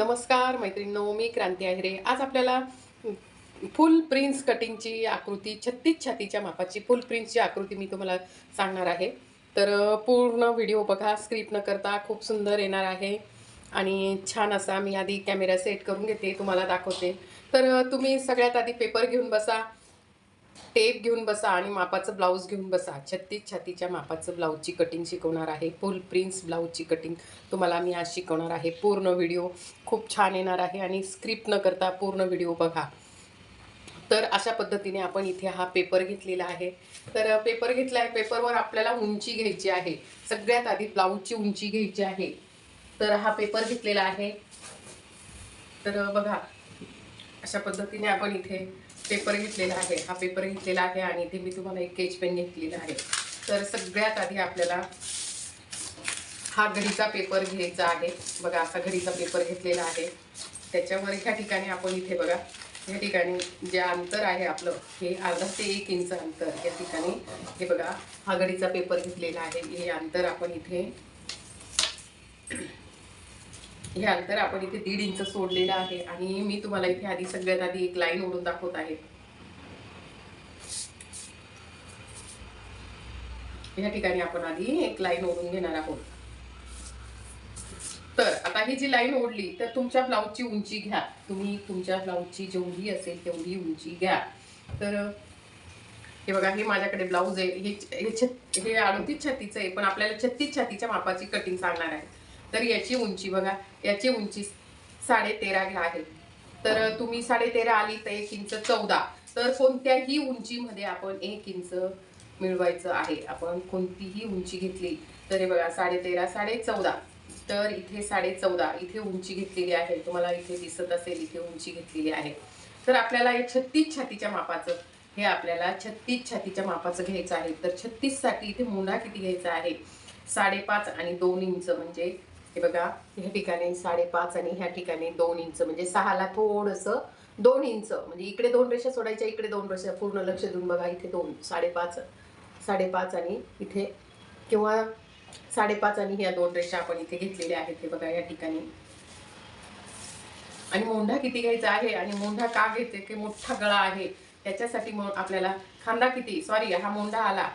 नमस्कार मैत्रिणींनो मी क्रांती आहिरे. आज आपल्याला फुल प्रिन्स कटिंगची आकृती छत्तीस छातीच्या मापाची फुल प्रिन्सची आकृती मी तुम्हाला सांगणार आहे. तर पूर्ण व्हिडिओ बघा स्क्रिप्ट न करता खूप सुंदर येणार आहे आणि छान असा मी आधी कॅमेरा सेट करून घेते तुम्हाला दाखवते. तर तुम्ही सगळ्यात आधी पेपर घेऊन बसा. टेप घेऊन बसा आणि मापाचं ब्लाऊज घेऊन बसा. छत्तीस छातीच्या मापाचं ब्लाऊजची कटिंग शिकवणार आहे. फुल प्रिन्स ब्लाऊजची कटिंग तुम्हाला मी आज शिकवणार आहे. पूर्ण व्हिडिओ खूप छान येणार आहे आणि स्क्रिप्ट न करता पूर्ण व्हिडिओ बघा. तर अशा पद्धतीने आपण इथे हा पेपर घेतलेला आहे. तर पेपर घेतला आहे पेपरवर आपल्याला उंची घ्यायची आहे. सगळ्यात आधी ब्लाऊजची उंची घ्यायची आहे. तर हा पेपर घेतलेला आहे. तर बघा. अशा पद्धतीने आपण इथे पेपर घेतलेला आहे. हा पेपर घेतलेला आहे आणि इथे मी तुम्हाला एक केच पेन घेतलेला आहे. तर सगळ्यात आधी आपल्याला हा घडीचा पेपर घ्यायचा आहे. बघा असा घडीचा पेपर घेतलेला आहे. त्याच्यावर ह्या ठिकाणी आपण इथे बघा या ठिकाणी जे अंतर आहे आपलं हे अर्धा ते एक इंच अंतर या ठिकाणी हे बघा हा घडीचा पेपर घेतलेला आहे. हे अंतर आपण इथे हे अंतर आपण इथे दीड इंच सोडलेलं आहे आणि मी तुम्हाला इथे आधी सगळ्यात आधी एक लाईन ओढून दाखवत आहे. या ठिकाणी आपण आधी एक लाईन ओढून घेणार आहोत. तर आता ही जी लाईन ओढली तर तुमच्या ब्लाऊजची उंची घ्या. तुम्ही तुमच्या ब्लाऊजची जेवढी असेल तेवढी उंची घ्या. तर हे बघा हे माझ्याकडे ब्लाऊज आहे. हे हे छत हे छातीचं आहे पण आपल्याला छत्तीस छातीच्या मापाची कटिंग सांगणार आहे. तर याची उंची बघा याची उंची साडे तेरा आहे. तर तुम्ही साडे तेरा आली तर एक इंच चौदा. तर कोणत्याही उंचीमध्ये आपण एक इंच मिळवायचं आहे. आपण कोणतीही उंची घेतली तर हे बघा साडे तेरा साडे चौदा तर इथे साडे चौदा इथे उंची घेतलेली आहे. तुम्हाला इथे दिसत असेल इथे उंची घेतलेली आहे. तर आपल्याला हे छत्तीस छातीच्या मापाचं हे आपल्याला छत्तीस छातीच्या मापाचं घ्यायचं आहे. तर छत्तीससाठी इथे मुंडा किती घ्यायचा आहे? साडेपाच आणि दोन इंच म्हणजे हे बघा ह्या ठिकाणी साडेपाच आणि ह्या ठिकाणी दोन इंच म्हणजे सहाला थोडंसं दोन इंच म्हणजे इकडे दोन रेषा सोडायच्या इकडे दोन रेषा पूर्ण लक्ष देऊन बघा इथे दोन साडेपाच साडेपाच आणि इथे किंवा साडेपाच आणि ह्या दोन रेषा आपण इथे घेतलेल्या आहेत हे बघा या ठिकाणी. आणि मोंढा किती घ्यायचा आहे आणि मोंढा का घेते की मोठा गळा आहे त्याच्यासाठी मग आपल्याला खांदा किती सॉरी हा मोंढा आला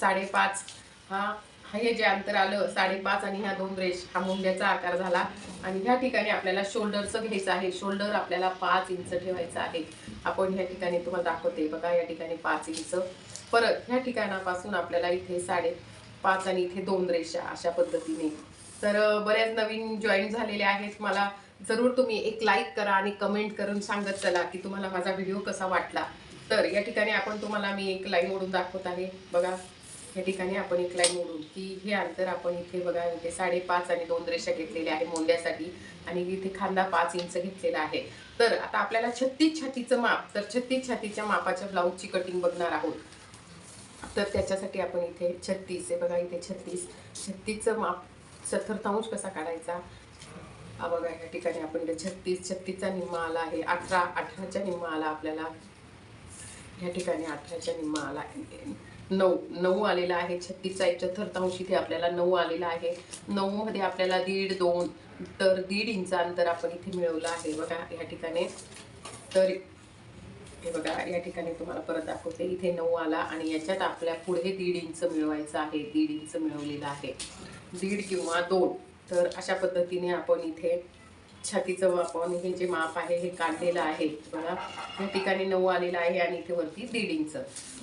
साडेपाच हा हा हे जे अंतर आलं साडेपाच आणि ह्या दोन रेश हा मुंग्याचा आकार झाला. आणि ह्या ठिकाणी आपल्याला शोल्डरचं घ्यायचं आहे. शोल्डर आपल्याला पाच इंच ठेवायचं आहे. आपण ह्या ठिकाणी तुम्हाला दाखवते. बघा या ठिकाणी पाच इंच. परत ह्या ठिकाणापासून आपल्याला इथे साडे पाच आणि इथे दोन रेषा अशा पद्धतीने. तर बऱ्याच नवीन जॉईन झालेले आहेत. मला जरूर तुम्ही एक लाईक करा आणि कमेंट करून सांगत चला की तुम्हाला माझा व्हिडिओ कसा वाटला. तर या ठिकाणी आपण तुम्हाला मी एक लाईन ओढून दाखवत आहे. बघा. या ठिकाणी आपण एक लाईन ओढून की हे अंतर आपण इथे बघा इथे साडेपाच आणि दोन रेषा घेतलेल्या आहे मोंड्यासाठी आणि इथे खांदा पाच इंच घेतलेला आहे. तर आता आपल्याला छत्तीस छातीचं माप तर छत्तीस छातीच्या मापाच्या ब्लाऊजची कटिंग बघणार आहोत. तर त्याच्यासाठी आपण इथे छत्तीस आहे बघा इथे छत्तीस. छत्तीसचं माप चतुर्थांश कसा काढायचा? हा बघा या ठिकाणी आपण इथे छत्तीस छत्तीसचा निम्मा आला आहे. अठरा अठराच्या निम्मा आला आपल्याला. या ठिकाणी अठराच्या निम्मा आला आहे. नऊ नऊ आलेला आहे छत्तीसचा एक चतुर्थांश इथे आपल्याला नऊ आलेला आहे. नऊ मध्ये आपल्याला दीड दोन तर दीड इंच अंतर आपण इथे मिळवलं आहे बघा या ठिकाणी. तर हे बघा या ठिकाणी तुम्हाला परत दाखवते. इथे नऊ आला आणि याच्यात आपल्या पुढे दीड इंच मिळवायचं आहे दीड इंच मिळवलेलं आहे. दीड किंवा दोन. तर अशा पद्धतीने आपण इथे छातीचं आपण हे जे माप आहे हे काढलेलं आहे बघा. या ठिकाणी नऊ आलेलं आहे आणि इथे वरती दीड इंच.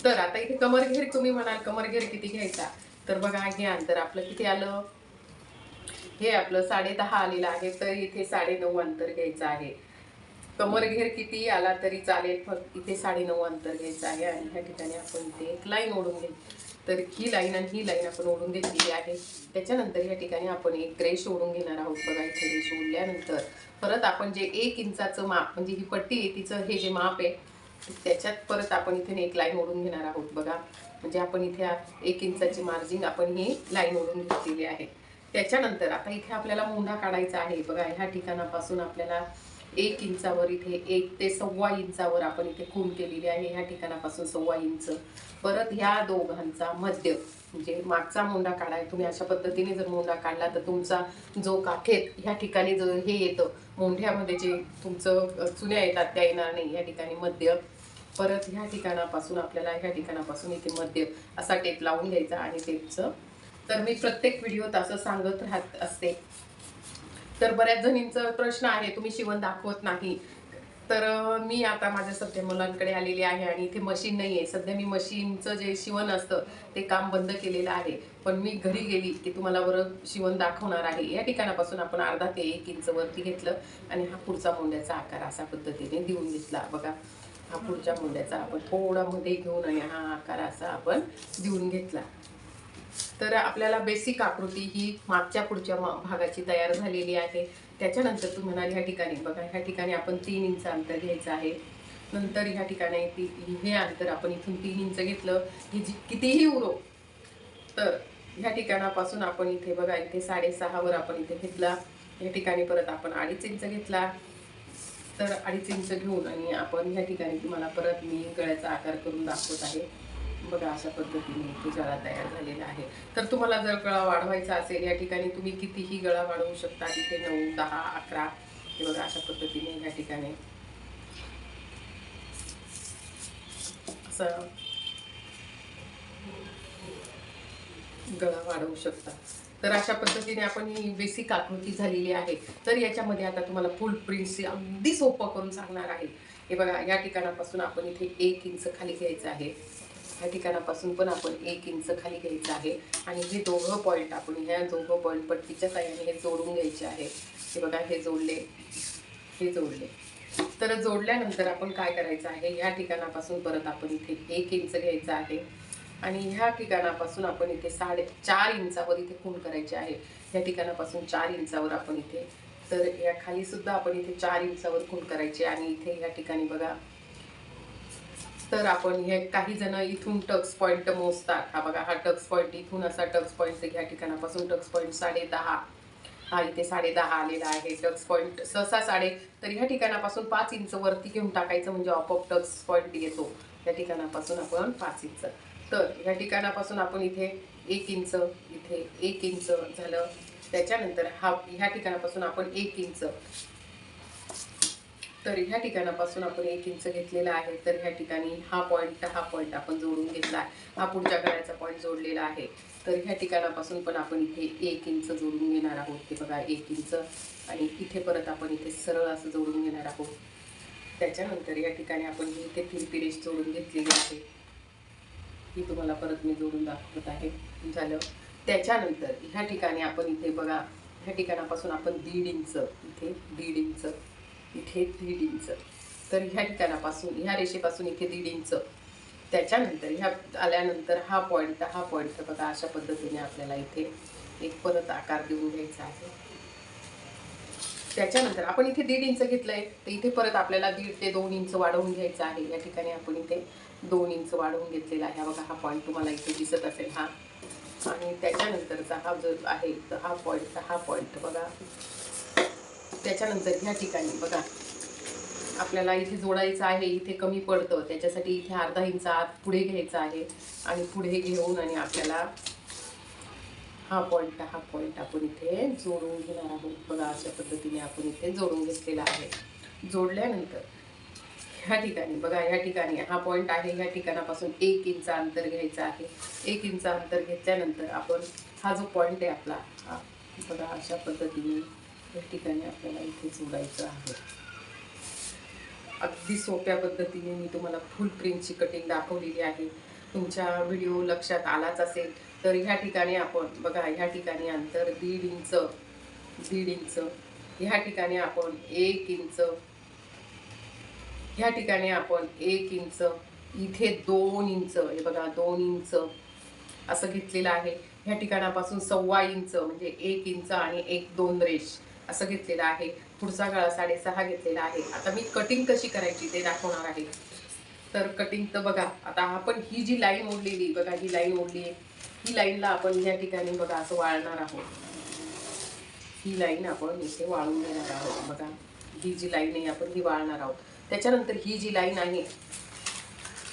तर आता इथे कमरघेर तुम्ही म्हणाल कमरघेर किती घ्यायचा? तर बघा हे अंतर आपलं किती आलं? हे आपलं साडे दहा आलेलं आहे तर इथे साडे नऊ अंतर घ्यायचं आहे. कमरघेर किती आला तरी चालेल फक्त इथे साडे नऊ अंतर घ्यायचं आहे. आणि ह्या ठिकाणी आपण इथे एक लाईन ओढून घेऊ. तर ही लाईन आणि ही लाईन आपण ओढून घेतलेली आहे. त्याच्यानंतर या ठिकाणी आपण एक रेश ओढून घेणार आहोत. बघा इथे रेश ओढल्यानंतर परत आपण जे एक इंचाचं माप म्हणजे ही पट्टी आहे तिचं हे जे माप आहे त्याच्यात परत आपण इथे एक लाईन ओढून घेणार आहोत. बघा म्हणजे आपण इथे एक इंचाची मार्जिंग आपण ही लाईन ओढून घेतलेली आहे. त्याच्यानंतर आता इथे आपल्याला मोंढा काढायचा आहे. बघा ह्या ठिकाणापासून आपल्याला एक इंचावर इथे एक ते सव्वा इंचावर आपण इथे खून केलेली आहे. ह्या ठिकाणापासून सव्वा इंच. परत ह्या दोघांचा मध्य म्हणजे मागचा मोंडा काढाय तुम्ही अशा पद्धतीने जर मोंडा काढला तर तुमचा जो काखेत ह्या ठिकाणी जो हे येतं मोंढ्यामध्ये जे तुमचं चुन्या येतात त्या येणार नाही. या ठिकाणी मध्य. परत ह्या ठिकाणापासून आपल्याला ह्या ठिकाणापासून इथे मध्य असा टेप लावून घ्यायचा आणि टेपचं. तर मी प्रत्येक व्हिडिओत असं सांगत राहत असते. तर बऱ्याच जणींचा प्रश्न आहे तुम्ही शिवण दाखवत नाही. तर मी आता माझ्या सध्या मुलांकडे आलेली आहे आणि इथे मशीन नाही आहे सध्या मी मशीनचं जे शिवण असतं ते काम बंद केलेलं आहे. पण मी घरी गेली की तुम्हाला बरं शिवण दाखवणार आहे. या ठिकाणापासून आपण अर्धा ते एक इंच वरती घेतलं आणि हा पुढचा मुंड्याचा आकार अशा पद्धतीने देऊन घेतला. बघा हा पुढच्या मुंड्याचा आपण थोडा मध्ये घेऊन आणि हा आकार असा आपण देऊन घेतला. तर आपल्याला बेसिक आकृती ही मागच्या पुढच्या मा- भागाची तयार झालेली आहे. त्याच्यानंतर तुम्ही म्हणाल ह्या ठिकाणी बघा ह्या ठिकाणी आपण तीन इंच अंतर घ्यायचं आहे. नंतर ह्या ठिकाणी ती हे अंतर आपण इथून तीन इंच घेतलं की जी कितीही उरो तर ह्या ठिकाणापासून आपण इथे बघा इथे साडेसहावर आपण इथे घेतला. या ठिकाणी परत आपण अडीच इंच घेतला. तर अडीच इंच घेऊन आणि आपण ह्या ठिकाणी तुम्हाला परत मी गळ्याचा आकार करून दाखवत आहे. बघा अशा पद्धतीने इथे गळा तयार झालेला आहे. तर तुम्हाला जर गळा वाढवायचा असेल या ठिकाणी तुम्ही कितीही गळा वाढवू शकता तिथे नऊ दहा अकरा हे बघा अशा पद्धतीने या ठिकाणी. असं गळा वाढवू शकता. तर अशा पद्धतीने आपण ही बेसिक आकृती झालेली आहे. तर याच्यामध्ये आता तुम्हाला फुल प्रिंट्स अगदी सोपं करून सांगणार आहे. हे बघा या ठिकाणापासून आपण इथे एक इंच खाली घ्यायचं आहे. ह्या ठिकाणापासून पण आपण एक इंच खाली घ्यायचं आहे. आणि हे दोघं पॉईंट आपण ह्या दोघं पॉईंट पट्टीच्या साह्याने हे जोडून घ्यायचे आहे. हे बघा हे जोडले हे जोडले. तर जोडल्यानंतर आपण काय करायचं आहे? ह्या ठिकाणापासून परत आपण इथे एक इंच घ्यायचं आहे. आणि ह्या ठिकाणापासून आपण इथे साडे चार इंचावर इथे खूण करायचे आहे. ह्या ठिकाणापासून चार इंचावर आपण इथे तर या खाली सुद्धा आपण इथे चार इंचावर खूण करायचे. आणि इथे ह्या ठिकाणी बघा तर आपण हे काही जण इथून टक्स पॉईंट मोजतात. हा बघा हा टक्स पॉईंट इथून असा टक्स पॉईंट ह्या ठिकाणापासून टक्स पॉईंट साडे दहा हा इथे साडे दहा आलेला आहे. टक्स पॉईंट सहसा साडे तर ह्या ठिकाणापासून पाच इंच वरती घेऊन टाकायचं म्हणजे आपोआप टक्स पॉईंट येतो. या ठिकाणापासून आपण पाच इंच. तर ह्या ठिकाणापासून आपण इथे एक इंच इथे एक इंच झालं. त्याच्यानंतर हा ह्या ठिकाणापासून आपण एक इंच. तर ह्या ठिकाणापासून आपण एक इंच घेतलेला आहे. तर ह्या ठिकाणी हा पॉईंट हा पॉईंट आपण जोडून घेतला आहे. हा पुढच्या गळ्याचा पॉईंट जोडलेला आहे. तर ह्या ठिकाणापासून पण आपण इथे एक इंच जोडून घेणार आहोत. ते बघा एक इंच आणि इथे परत आपण इथे सरळ असं जोडून घेणार आहोत. त्याच्यानंतर या ठिकाणी आपण ही इथे फिरपिरेश जोडून घेतलेली आहे. ही तुम्हाला परत मी जोडून दाखवत आहे. झालं. त्याच्यानंतर ह्या ठिकाणी आपण इथे बघा ह्या ठिकाणापासून आपण दीड इंच इथे दीड इंच इथे दीड इंच. तर ह्या ठिकाणापासून ह्या रेषेपासून इथे दीड इंच. त्याच्यानंतर ह्या आल्यानंतर हा पॉईंट हा पॉईंट बघा अशा पद्धतीने आपल्याला इथे एक परत आकार देऊन घ्यायचा आहे. त्याच्यानंतर आपण इथे दीड इंच घेतलंय. तर इथे परत आपल्याला दीड ते दोन इंच वाढवून घ्यायचं आहे. या ठिकाणी आपण इथे दोन इंच वाढवून घेतलेला आहे. बघा हा पॉईंट तुम्हाला इथे दिसत असेल हा. आणि त्याच्यानंतरचा हा जो आहे तर हा पॉईंट हा पॉईंट बघा. त्याच्यानंतर ह्या ठिकाणी बघा. आपल्याला इथे जोडायचं आहे इथे कमी पडतं. त्याच्यासाठी इथे अर्धा इंच आत पुढे घ्यायचा आहे आणि पुढे घेऊन आणि आपल्याला हा पॉईंट हा पॉईंट आपण इथे जोडून घेणार आहोत. बघा अशा पद्धतीने आपण इथे जोडून घेतलेला आहे. जोडल्यानंतर ह्या ठिकाणी बघा ह्या ठिकाणी हा पॉईंट आहे. ह्या ठिकाणापासून एक इंच अंतर घ्यायचं आहे. एक इंच अंतर घेतल्यानंतर आपण हा जो पॉईंट आहे आपला हा बघा अशा पद्धतीने या ठिकाणी आपल्याला इथे जोडायचं आहे. अगदी सोप्या पद्धतीने मी तुम्हाला फुल प्रिंटची कटिंग दाखवलेली आहे. तुमच्या व्हिडिओ लक्षात आलाच असेल तर ह्या ठिकाणी आपण बघा ह्या ठिकाणी अंतर दीड इंच दीड इंच ह्या ठिकाणी आपण एक इंच ह्या ठिकाणी आपण एक इंच इथे दोन इंच हे बघा दोन इंच असं घेतलेलं आहे. ह्या ठिकाणापासून सव्वा इंच म्हणजे एक इंच आणि एक दोन रेश असं घेतलेलं आहे. पुढचा गळा साडेसहा घेतलेला आहे. आता मी कटिंग कशी करायची ते दाखवणार आहे. तर कटिंग तर बघा आता आपण ही जी लाईन ओढलेली बघा ही लाईन ओढली आहे. ही लाईनला आपण या ठिकाणी बघा असं वाळणार आहोत. ही लाईन आपण इथे वाळून घेणार आहोत. बघा ही जी लाईन आहे आपण ही वाळणार आहोत. त्याच्यानंतर ही जी लाईन आहे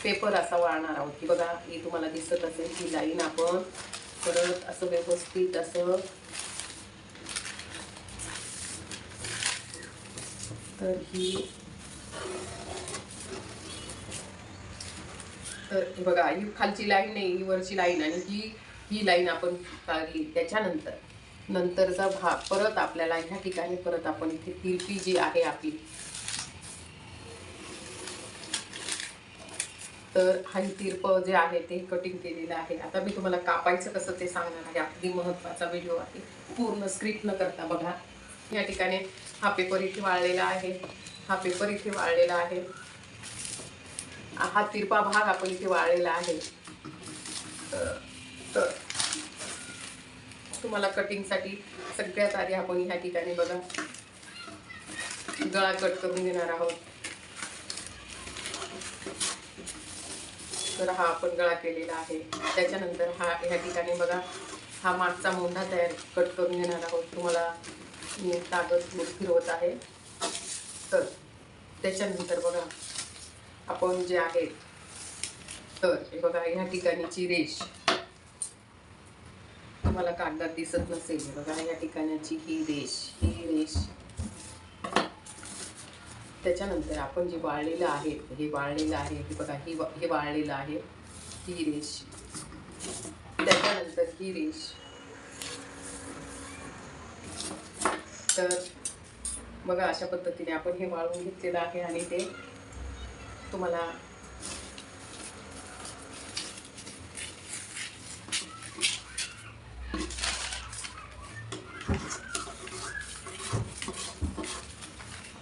पेपर असा वाळणार आहोत. की बघा ही तुम्हाला दिसत असेल ही लाईन आपण परत असं व्यवस्थित असं तर ही तर बघा ही खालची लाईन आहे ही वरची लाईन आणि ही ही लाईन आपण काढली त्याच्यानंतर. नंतरचा भाग परत आपल्याला ह्या ठिकाणी परत आपण इथे तिरपी जी आहे आपली. तर हा तिरप जे आहे ते कटिंग केलेलं आहे. आता मी तुम्हाला कापायचं कसं ते सांगणार आहे. अगदी महत्त्वाचा व्हिडिओ आहे. पूर्ण स्क्रिप्ट न करता बघा. या ठिकाणी हा पेपर इथे वाळलेला आहे. हा पेपर इथे वाळलेला आहे. हा तिरपा भाग आपण इथे वाळलेला आहे. तर- तुम्हाला कटिंगसाठी सगळ्यात आधी आपण ह्या ठिकाणी बघा. गळा कट करून घेणार आहोत. तर हा आपण गळा केलेला आहे. त्याच्यानंतर हा ह्या ठिकाणी बघा. हा मागचा मोंढा तयार कट करून घेणार आहोत. तुम्हाला मी कागद फिरवत आहे. तर त्याच्यानंतर बघा आपण जे आहे तर हे बघा ह्या ठिकाणीची रेष. तुम्हाला कागदात दिसत नसेल बघा या ठिकाणाची ही रेष ही रेष. त्याच्यानंतर आपण जे वाळलेलं आहे हे वाळलेलं आहे हे बघा ही हे वाळलेलं आहे ही रेष. त्याच्यानंतर ही रेष. तर बघा अशा पद्धतीने आपण हे वाळवून घेतलेलं आहे आणि ते तुम्हाला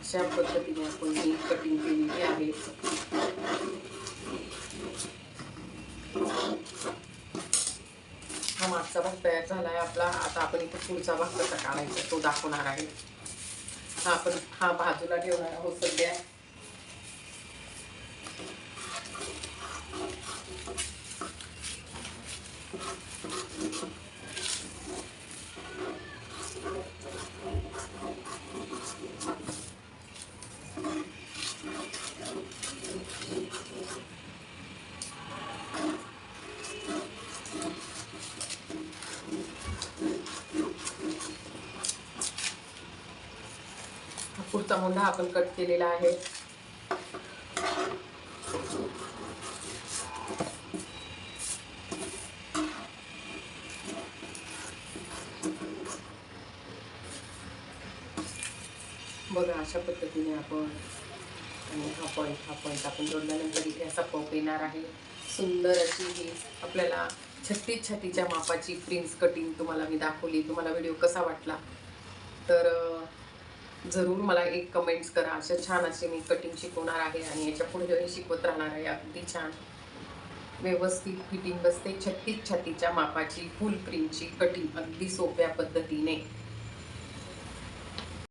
अशा पद्धतीने आपण ही कटिंग केलेली आहे हा मागचा भाग तयार झाला आहे आपला. आता आपण इथे पुढचा भाग कसा काढायचा तो दाखवणार आहे. हा आपण हा बाजूला ठेवणार आहोत सध्या. हा पुढचा मोंढा आपण कट केलेला आहे. बघा अशा पद्धतीने आपण आणि हा पॉईंट हा पॉईंट आपण जोडल्यानंतर इथे असा पॉप येणार आहे. सुंदर अशी ही आपल्याला छत्तीस छातीच्या मापाची प्रिन्स कटिंग तुम्हाला मी दाखवली. तुम्हाला व्हिडिओ कसा वाटला? तर जरूर मला एक कमेंट्स करा. अशा छान असे मी कटिंग शिकवणार आहे आणि याच्यापुढे शिकवत राहणार आहे. अगदी छान. व्यवस्थित फिटिंग बसते. छत्तीस छातीच्या मापाची फुल प्रिंटची कटिंग अगदी सोप्या पद्धतीने.